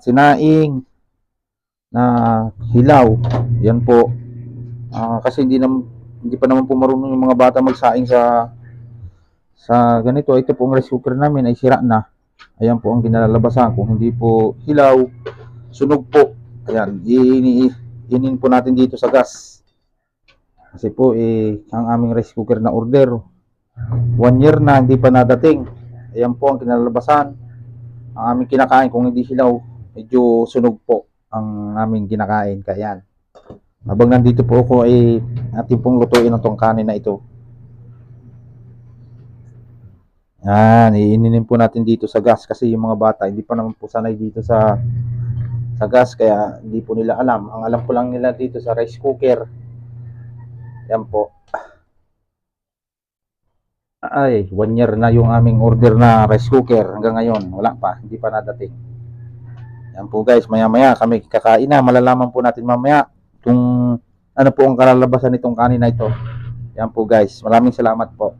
sinaing, na hilaw. Yan po. Ah, kasi hindi nam hindi pa naman po marunong yung mga bata magsaing sa sa ganito. Ito pong rice cooker namin ay sira na. Ayan po ang kinalalabasan. Kung hindi po hilaw, sunog po. Ayan, ini inin po natin dito sa gas. Kasi po eh ang aming rice cooker na order one year na hindi pa nadating. Ayan po ang kinalalabasan. Ang aming kinakain kung hindi hilaw, medyo sunog po ang aming kinakain. Kaya yan. Habang nandito po ako ay ating pong lutuin ang tong kanin na ito. Yan, iininin po natin dito sa gas kasi yung mga bata hindi pa naman po sanay dito sa sa gas kaya hindi po nila alam. Ang alam ko lang nila dito sa rice cooker. Yan po. Ay, one year na yung aming order na rice cooker hanggang ngayon. Wala pa, hindi pa nadating. Yan po guys, maya-maya kami kakain na. Malalaman po natin mamaya kung ano po ang kalalabasan nitong kanin na ito. Yan po guys, maraming salamat po.